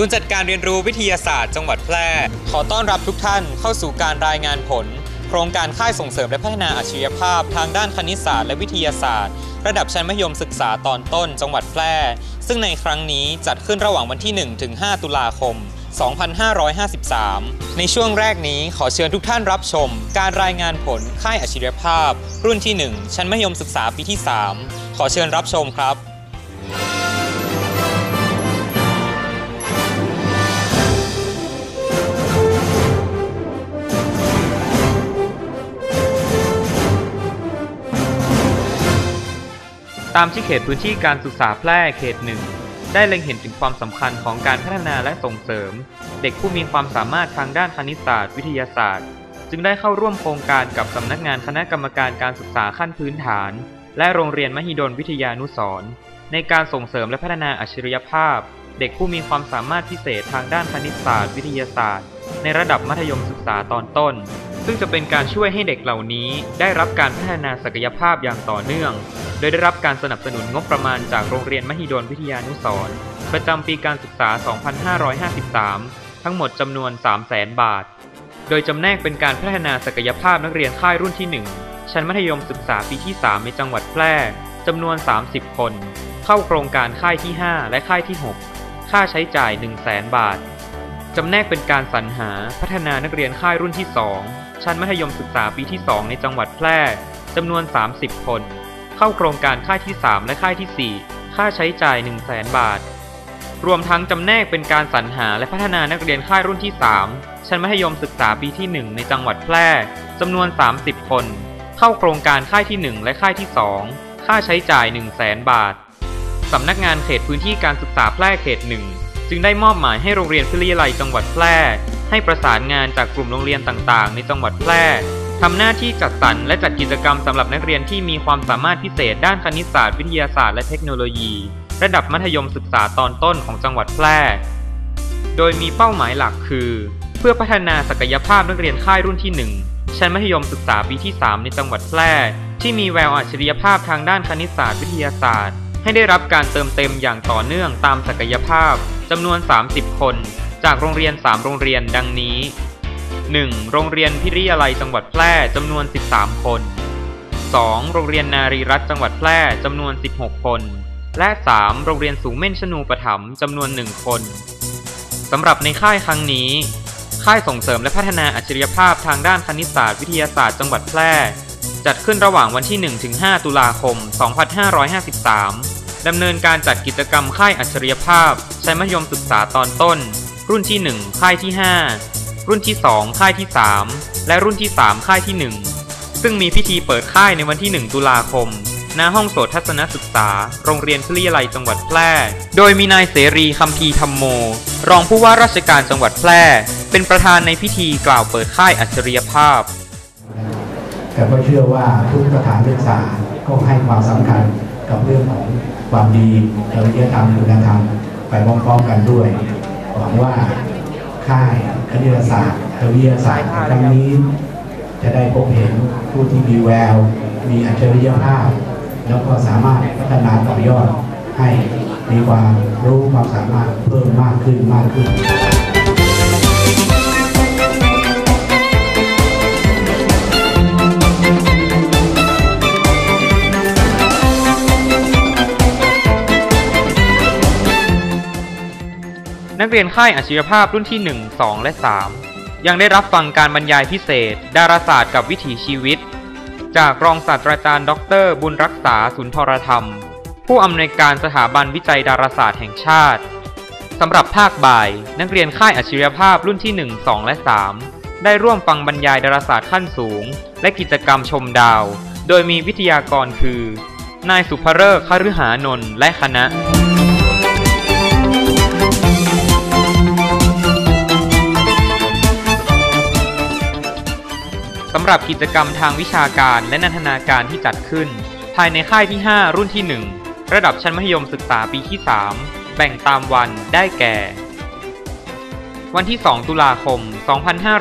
ศูนย์จัดการเรียนรู้วิทยาศาสตร์จังหวัดแพร่ ขอต้อนรับทุกท่านเข้าสู่การรายงานผล โครงการค่ายส่งเสริมและพัฒนาอัจฉริยภาพ ทางด้านคณิตศาสตร์และวิทยาศาสตร์ ระดับชั้นมัธยมศึกษาตอนต้น จังหวัดแพร่ ซึ่งในครั้งนี้จัดขึ้นระหว่างวันที่ 1 ถึง 5 ตุลาคม 2553 ในช่วงแรกนี้ขอเชิญทุกท่านรับชม การรายงานผลค่ายอัจฉริยภาพ รุ่นที่ 1 ชั้นมัธยมศึกษาปีที่ 3 ขอเชิญรับชมครับ ตามที่เขตพื้นที่การศึกษาแพร่เขตหนึ่งได้เล็งเห็นถึงความสำคัญของการพัฒนาและส่งเสริม เด็กผู้มีความสามารถทางด้านคณิตศาสตร์ วิทยาศาสตร์ จึงได้เข้าร่วมโครงการกับสำนักงานคณะกรรมการการศึกษาขั้นพื้นฐาน และโรงเรียนมหิดลวิทยานุสรณ์ในการส่งเสริมและพัฒนาอัจฉริยภาพ เด็กผู้มีความสามารถพิเศษทางด้านคณิตศาสตร์ วิทยาศาสตร์ ในระดับมัธยมศึกษาตอนต้น ซึ่งจะเป็นการช่วยให้เด็กเหล่านี้ได้รับการพัฒนาศักยภาพอย่างต่อเนื่อง โดยได้รับการสนับสนุนงบประมาณจากโรงเรียนมหิดลวิทยานุสร์ประจำปีการศึกษา 2553 ทั้งหมดจำนวน 300,000 บาท โดยจำแนกเป็นการพัฒนาศักยภาพนักเรียนค่ายรุ่นที่ 1 ชั้นมัธยมศึกษาปีที่ 3 ในจังหวัดแพร่จำนวน 30 คน เข้าโครงการค่ายที่ 5 และค่ายที่ 6 ค่าใช้จ่าย 100,000บาท จำแนกเป็นการสรรหาพัฒนานักเรียนค่ายรุ่นที่ 2 ชั้นมัธยมศึกษาปีที่ 2 ในจังหวัดแพร่จำนวน 30 คน เข้าโครงการค่ายที่ 3 และค่ายที่ 4 ค่าใช้จ่าย 100,000 บาท รวมทั้งจำแนกเป็นการสรรหาและพัฒนานักเรียนค่ายรุ่นที่ 3 ชั้นมัธยมศึกษาปีที่ 1 ในจังหวัดแพร่จำนวน 30 คน เข้าโครงการค่ายที่ 1 และค่ายที่ 2 ค่าใช้จ่าย 100,000 บาทสำนักงานเขตพื้นที่การศึกษาแพร่เขตหนึ่ง จึงได้มอบหมายให้โรงเรียนพิริยไลจังหวัดแพร่ ให้ประสานงานจากกลุ่มโรงเรียนต่างๆ ในจังหวัดแพร่ทำหน้าที่จัดสรรและจัดกิจกรรมสำหรับนักเรียนที่มีความสามารถพิเศษด้านคณิตศาสตร์วิทยาศาสตร์และเทคโนโลยี ระดับมัธยมศึกษาตอนต้นของจังหวัดแพร่ โดยมีเป้าหมายหลักคือ เพื่อพัฒนาศักยภาพนักเรียนค่ายรุ่นที่ 1 ชั้นมัธยมศึกษาปีที่ 3 ในจังหวัดแพร่ ที่มีแววอัจฉริยภาพทางด้านคณิตศาสตร์วิทยาศาสตร์ ให้ได้รับการเติมเต็มอย่างต่อเนื่องตามศักยภาพ จำนวน 30 คน จากโรงเรียน 3 โรงเรียนดังนี้ 1. โรงเรียนพิริยาลัยจังหวัดแพร่จำนวน 13 คน 2. โรงเรียนนารีรัตน์จังหวัดแพร่จำนวน 16 คน และ 3. โรงเรียนสูงเม่นชนูปถัมจำนวน 1 คนสำหรับในค่ายครั้งนี้ ค่ายส่งเสริมและพัฒนาอัจฉริยภาพทางด้านคณิตศาสตร์วิทยาศาสตร์จังหวัดแพร่ จัดขึ้นระหว่างวันที่ 1-5 ตุลาคม 2553 ดำเนินการจัดกิจกรรมค่ายอัจฉริยภาพชั้นมัธยมศึกษาตอนต้น รุ่นที่ 1 ค่ายที่ 5 รุ่นที่ 2 ค่ายที่ 3 และรุ่นที่ 3 ค่ายที่ 1 ซึ่งมีพิธีเปิดค่ายในวันที่ 1 ตุลาคม ณ ห้องโสตทัศนศึกษา โรงเรียนพิริยาลัยจังหวัดแพร่ โดยมีนายเสรีคำพีธรรมโม รองผู้ว่าราชการจังหวัดแพร่ เป็นประธานในพิธีกล่าวเปิดค่ายอัจฉริยภาพ แต่ก็เชื่อว่าทุกสถานศึกษาก็ให้ความสำคัญกับเรื่องของ ความดีจริยธรรมคุณธรรมไปพร้อมๆกันด้วยหวังว่าค่ายคณิตศาสตร์วิทยาศาสตร์ครั้งนี้จะได้พบเห็นผู้ที่มีแวว มีอัจฉริยภาพ แล้วก็สามารถพัฒนาต่อยอดให้มีความรู้ความสามารถเพิ่มมากขึ้นมากขึ้น กเรียนค่ายอาชีวภาพรุ่นที่ 1 2 และ 3 ยังได้รับฟังการบรรยายพิเศษ ดาราศาสตร์กับวิถีชีวิต จากรองศาสตราจารย์ ดร บุญรักษาสุนทรธรรม ผู้อำนวยการสถาบันวิจัยดาราศาสตร์แห่งชาติสำหรับภาคบ่าย นักเรียนค่ายอาชีวภาพรุ่นที่ 1 2 และ 3 ได้ร่วมฟังบรรยายดาราศาสตร์ขั้นสูง และกิจกรรมชมดาว โดยมีวิทยากรคือ นายสุภเริกคฤหานนท์และคณะ สำหรับกิจกรรมทางวิชาการและนันทนาการที่จัดขึ้น ภายในค่ายที่ 5 รุ่นที่ 1 ระดับชั้นมัธยมศึกษาปีที่ 3 แบ่งตามวันได้แก่ วันที่ 2 ตุลาคม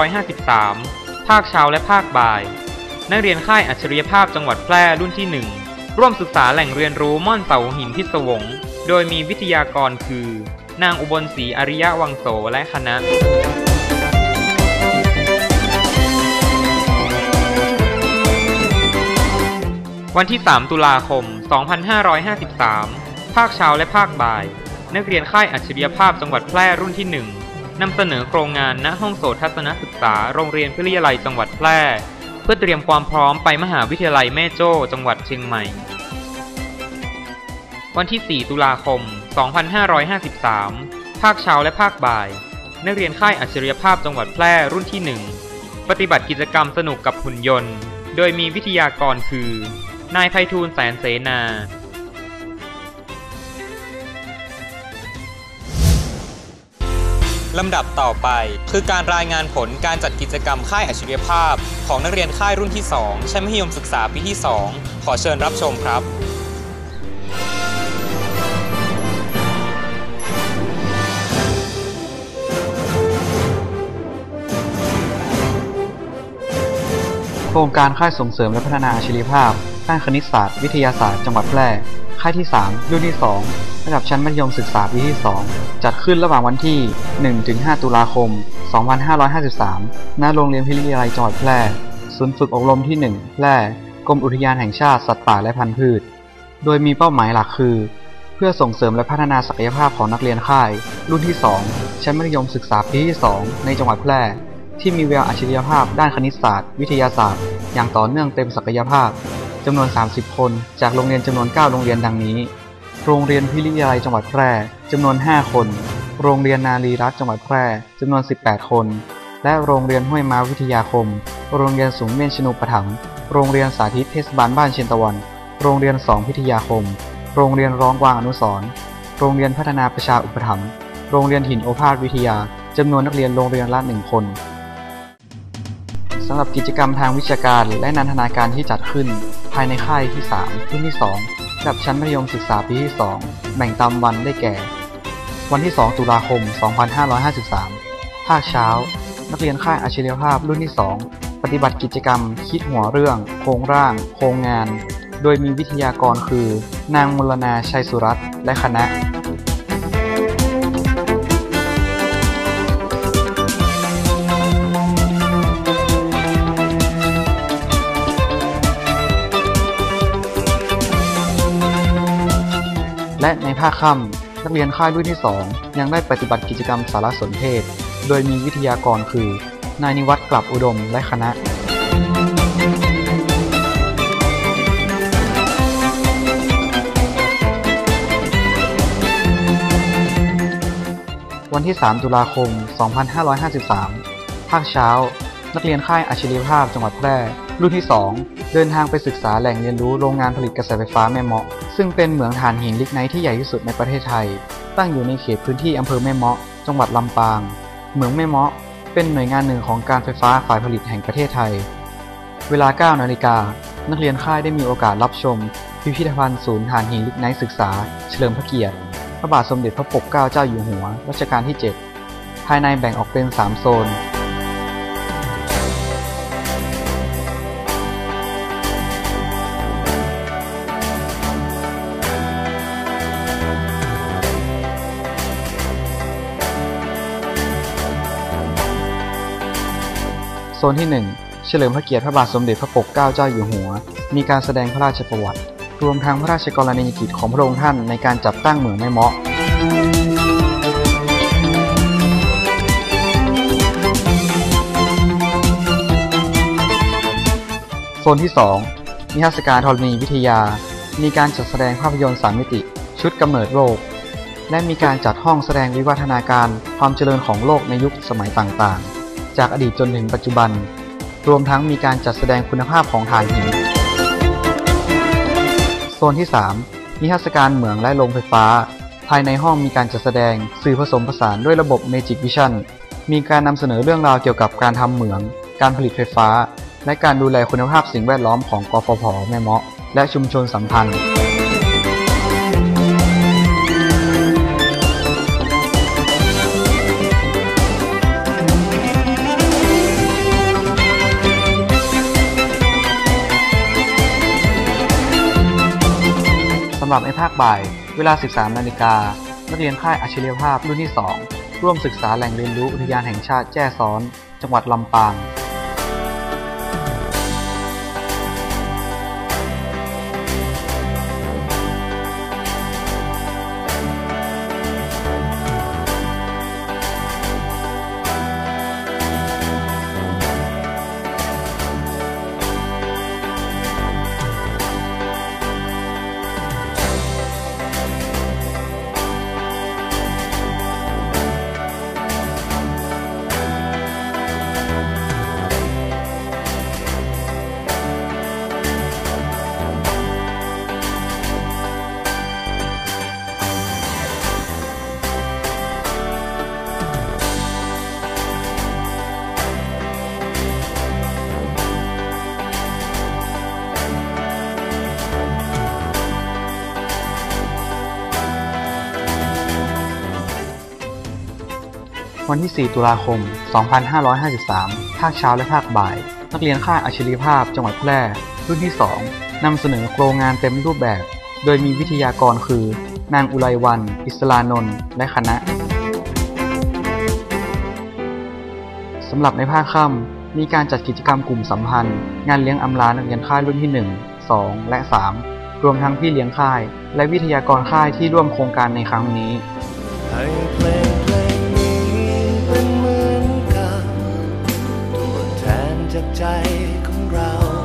2553 ภาคเช้าและภาคบ่าย นักเรียนค่ายอัจฉริยภาพจังหวัดแพร่รุ่นที่ 1 ร่วมศึกษาแหล่งเรียนรู้ม่อนเสาหินพิศวง โดยมีวิทยากรคือ นางอุบลศรีอริยวังโสและคณะ วันที่ 3 ตุลาคม 2553 ภาคเช้าและภาคบ่าย นักเรียนค่ายอัจฉริยภาพจังหวัดแพร่รุ่นที่ 1นำเสนอโครงงานณห้องโสตทัศนศึกษา โรงเรียนพิทยาลัยจังหวัดแพร่ เพื่อเตรียมความพร้อมไปมหาวิทยาลัยแม่โจ้จังหวัดเชียงใหม่ วันที่ 4 ตุลาคม 2553 ภาคเช้าและภาคบ่าย นักเรียนค่ายอัจฉริยภาพจังหวัดแพร่รุ่นที่ 1 ปฏิบัติกิจกรรมสนุกกับหุ่นยนต์ โดยมีวิทยากรคือ นายไพฑูรย์แสนเสนา ลำดับต่อไปคือการรายงานผลการจัดกิจกรรมค่ายอัจฉริยภาพ ของนักเรียนค่ายรุ่นที่ 2 ชั้นมัธยมศึกษาปีที่ 2 ขอเชิญรับชมครับ โครงการค่ายส่งเสริมและพัฒนาอาชีพภาพ ด้านคณิตศาสตร์ วิทยาศาสตร์จังหวัดแพร่ค่ายที่ 3 รุ่นที่ 2 ระดับชั้นมัธยมศึกษาปีที่ 2 จัดขึ้นระหว่างวันที่ 1-5 ตุลาคม 2553 ณ โรงเรียนพิทยาลัยจังหวัดแพร่ ศูนย์ฝึกอบรมที่ 1 แพร่ กรมอุทยานแห่งชาติสัตว์ป่าและพันธุ์พืช โดยมีเป้าหมายหลักคือ เพื่อส่งเสริมและพัฒนาศักยภาพของนักเรียนค่าย รุ่นที่ 2 ชั้นมัธยมศึกษาปีที่ 2 ในจังหวัดแพร่ ที่มีแววอัจฉริยภาพด้านคณิตศาสตร์ วิทยาศาสตร์ อย่างต่อเนื่องเต็มศักยภาพ จำนวน 30 คน จากโรงเรียนจำนวน 9 โรงเรียนดังนี้ โรงเรียนพิริยาลัยจังหวัดแพร่จำนวน 5 คน โรงเรียนนารีรัตจังหวัดแพร่จำนวน 18 คน และโรงเรียนห้วยม้าวิทยาคม โรงเรียนสูงเม่นชนุปถัมภ์โรงเรียนสาธิตเทศบาลบ้านเชียงตะวัน โรงเรียนสองพิทยาคม โรงเรียนร้องวางอนุสรโรงเรียนพัฒนาประชาอุปถัมภ์ โรงเรียนหินโอภาสวิทยา จำนวนนักเรียนโรงเรียนละหนึ่งคนสำหรับกิจกรรมทางวิชาการและนันทนาการที่จัดขึ้นายในค่ายที่ 3 รุ่นที่ 2 ระดับชั้นมัธยมศึกษาปีที่ 2 แบ่งตามวันได้แก่ วันที่ 2 ตุลาคม 2553 ภาคเช้า นักเรียนค่ายอาชีวภาพรุ่นที่ 2 ปฏิบัติกิจกรรม คิดหัวเรื่อง โครงร่าง โครงงาน โดยมีวิทยากรคือ นางมลนาชัยสุรัตน์และคณะ และในภาคค่ำนักเรียนค่ายรุ่นที่ 2 ยังได้ปฏิบัติกิจกรรมสารสนเทศ โดยมีวิทยากรคือ นายนิวัฒน์กลับอุดมและคณะวันที่ 3 ตุลาคม 2553 ภาคเช้า นักเรียนค่ายอาชีวภาพจังหวัดแพร่ รุ่นที่ 2 เดินทางไปศึกษาแหล่งเรียนรู้โรงงานผลิตกระแสไฟฟ้าแม่เมาะ ซึ่งเป็นเหมืองถ่านหินลิกไนท์ที่ใหญ่ที่สุดในประเทศไทย ตั้งอยู่ในเขตพื้นที่อำเภอแม่เมาะ จังหวัดลำปาง เหมืองแม่เมาะ เป็นหน่วยงานหนึ่งของการไฟฟ้าฝ่ายผลิตแห่งประเทศไทย เวลา 9 นาฬิกา นักเรียนค่ายได้มีโอกาสรับชม พิพิธภัณฑ์ศูนย์ถ่านหินลิกไนท์ศึกษา เฉลิมพระเกียรติ พระบาทสมเด็จพระปกเกล้าเจ้าอยู่หัว รัชกาลที่ 7 ภายในแบ่งออกเป็น 3 โซน โซนที่ 1 เฉลิมพระเกียรติพระบาทสมเด็จพระปกเกล้าเจ้าอยู่หัว มีการแสดงพระราชประวัติ รวมทั้งพระราชกรณียกิจของพระองค์ท่านในการจัดตั้งเหมืองแม่เมาะโซนที่ 2 นิทรรศการธรณีวิทยา มีการจัดแสดงภาพยนตร์สามมิติ ชุดกำเนิดโลก และมีการจัดห้องแสดงวิวัฒนาการความเจริญของโลกในยุคสมัยต่างๆ จากอดีตจนถึงปัจจุบัน รวมทั้งมีการจัดแสดงคุณภาพของถ่านหิน โซนที่ 3 นิทรรศการเหมืองและโรงไฟฟ้า ภายในห้องมีการจัดแสดงสื่อผสมผสานด้วยระบบ Magic Vision มีการนำเสนอเรื่องราวเกี่ยวกับการทำเหมือง การผลิตไฟฟ้า และการดูแลคุณภาพสิ่งแวดล้อมของกฟผ แม่เมาะ และชุมชนสัมพันธ์ำหรับในภาคบ่าย เวลา 13 นาฬิกา นักเรียนค่ายอัจฉริยภาพรุ่นที่ 2 ร่วมศึกษาแหล่งเรียนรู้อุทยานแห่งชาติแจ้ซ้อน จังหวัดลำปาง วันที่ 4 ตุลาคม 2553 ภาคเช้าและภาคบ่าย นักเรียนค่ายอัจฉริภาพจังหวัดแพร่ รุ่นที่ 2 นำเสนอโครงงานเต็มรูปแบบ โดยมีวิทยากรคือ นางอุไรวัน อิสลานนท์ และคณะ สำหรับในภาคค่ำ มีการจัดกิจกรรมกลุ่มสัมพันธ์ งานเลี้ยงอำลานักเรียนค่ายรุ่นที่ 1 2 และ 3 รวมทั้งพี่เลี้ยงค่าย และวิทยากรค่ายที่ร่วมโครงการในครั้งนี้ ใจของเรา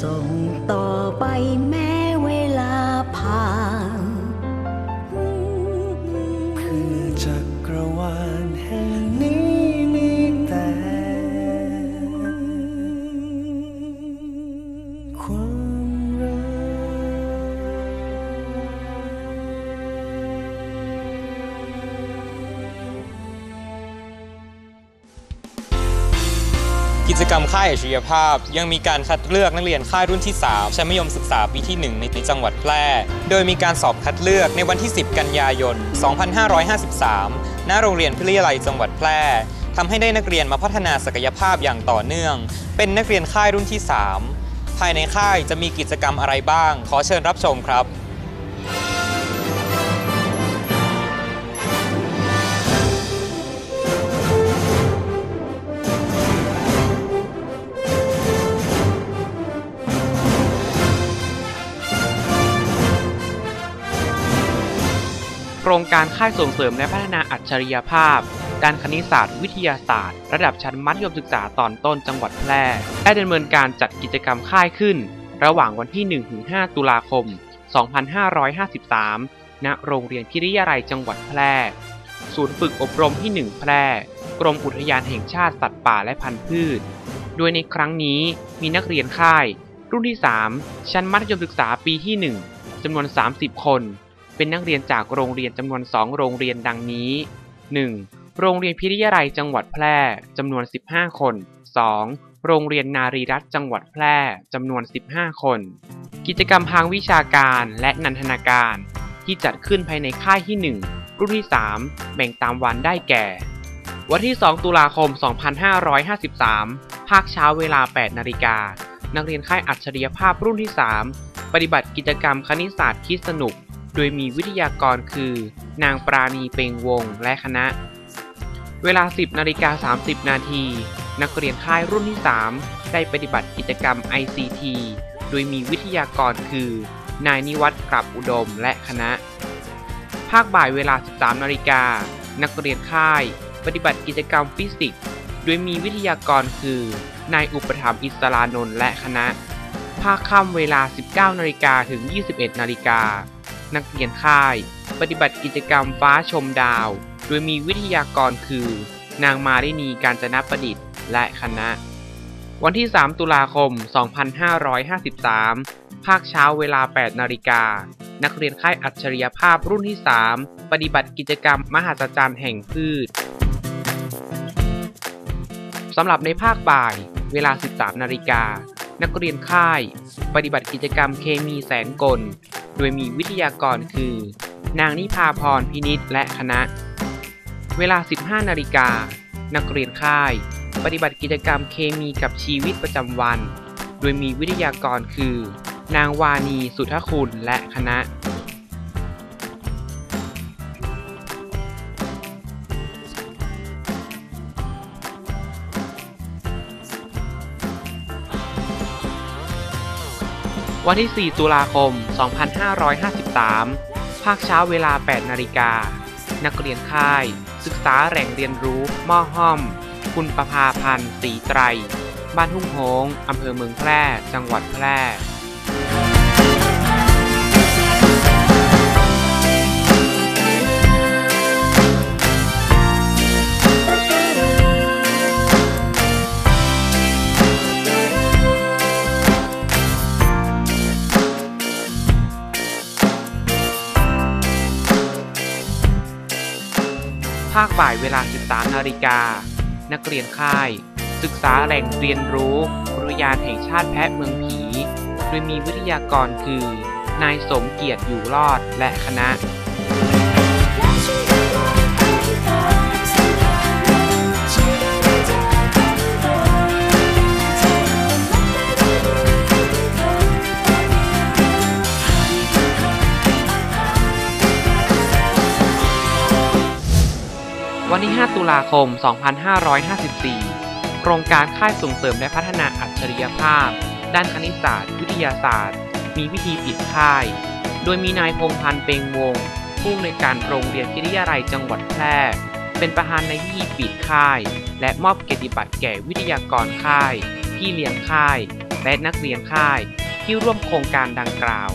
ส่งต่อไปแม่ ยอัจฉริยภาพ ยังมีการคัดเลือกนักเรียนค่ายรุ่นที่ 3 ชั้นมัธยมศึกษาปีที่ 1 ในจังหวัดแพร่ โดยมีการสอบคัดเลือกในวันที่ 10 กันยายน 2553 ณ โรงเรียนพิทยาลัยจังหวัดแพร่ทำให้ได้นักเรียนมาพัฒนาศักยภาพอย่างต่อเนื่อง เป็นนักเรียนค่ายรุ่นที่ 3 ภายในค่ายจะมีกิจกรรมอะไรบ้าง ขอเชิญรับชมครับ ครงการค่ายส่งเสริมและพัฒนาอัจฉริยภาพ ด้านคณิตศาสตร์วิทยาศาสตร์ ระดับชั้นมัธยมศึกษาตอนต้นจังหวัดแพร่ได้ดำเนินการจัดกิจกรรมค่ายขึ้น ระหว่างวันที่ 1-5 ตุลาคม 2553 ณ โรงเรียนพิริยาลัยจังหวัดแพร่ ศูนย์ฝึกอบรมที่ 1 แพร่ กรมอุทยานแห่งชาติสัตว์ป่าและพันธุ์พืช โดยในครั้งนี้มีนักเรียนค่าย รุ่นที่ 3 ชั้นมัธยมศึกษาปีที่ 1จำนวน 30 คน เป็นนักเรียนจากโรงเรียนจำนวน 2 โรงเรียนดังนี้ 1. โรงเรียนพิริยาลัยจังหวัดแพร่จำนวน 15 คน 2. โรงเรียนนารีรัตน์จังหวัดแพร่จำนวน 15 คน กิจกรรมทางวิชาการและนันทนาการ ที่จัดขึ้นภายในค่ายที่ 1 รุ่นที่ 3 แบ่งตามวันได้แก่ วันที่ 2 ตุลาคม 2553 ภาคเช้าเวลา 8 นาฬิกา นักเรียนค่ายอัจฉริยภาพรุ่นที่ 3 ปฏิบัติกิจกรรมคณิตศาสตร์คิดสนุก โดยมีวิทยากรคือ นางปราณีเปงวงและคณะ เวลา 10นาฬิกา30 นาที นักเรียนค่ายรุ่นที่ 3 ได้ปฏิบัติกิจกรรม ICT โดยมีวิทยากรคือ นายนิวัฒน์กลับอุดมและคณะภภาคบ่ายเวลา 13นาฬิกา นักเรียนค่าย ปฏิบัติกิจกรรมฟิสิกส์ โดยมีวิทยากรคือ นายอุปถัมภ์อิสรานนท์และคณะ ภาคค่ำเวลา 19นาฬิกาถึง 21นาฬิกา นักเรียนค่าย ปฏิบัติกิจกรรมฟ้าชมดาว โดยมีวิทยากรคือ นางมารินีการจนประดิษฐ์และคณะ วันที่ 3 ตุลาคม 2553 ภาคเช้าเวลา 8 นาฬิกา นักเรียนค่ายอัจฉริยภาพรุ่นที่ 3 ปฏิบัติกิจกรรมมหัศจรรย์แห่งพืชสำหรับในภาคบ่าย เวลา 13 นาฬิกา นักเรียนค่าย ปฏิบัติกิจกรรมเคมีแสนกล โดยมีวิทยากรคือ นางนิพาพรพินิษและคณะ เวลา 15 นาฬิกา นักเรียนค่าย ปฏิบัติกิจกรรมเคมีกับชีวิตประจำวัน โดยมีวิทยากรคือ นางวานีสุทธคุณและคณะ วันที่ 4 ตุลาคม 2553 ภาคเช้าเวลา 8 นาฬิกา นักเรียนค่าย ศึกษาแหล่งเรียนรู้ม่อห้อม คุณประภาพันธ์สีไตร บ้านทุ่งโฮงอำเภอเมืองแพร่ จังหวัดแพร่าคบ่ายเวลา 13นาฬิกา นักเรียนค่าย ศึกษาแหล่งเรียนรู้อุทยานแห่งชาติแพะเมืองผี โดยมีวิทยากรคือ นายสมเกียรติอยู่รอดและคณะ วันที่ 5 ตุลาคม 2554 โครงการค่ายส่งเสริมและพัฒนาอัจฉริยภาพ ด้านคณิตศาสตร์ วิทยาศาสตร์ มีวิธีปิดค่าย โดยมีนายพงพันธ์เปงวง ผู้อำนวยการโรงเรียนพิทยาลัยจังหวัดแพร่ เป็นประธานในพิธีปิดค่าย และมอบเกียรติบัตรแก่วิทยากรค่าย พี่เลี้ยงค่าย และนักเรียนค่าย ที่ร่วมโครงการดังกล่าว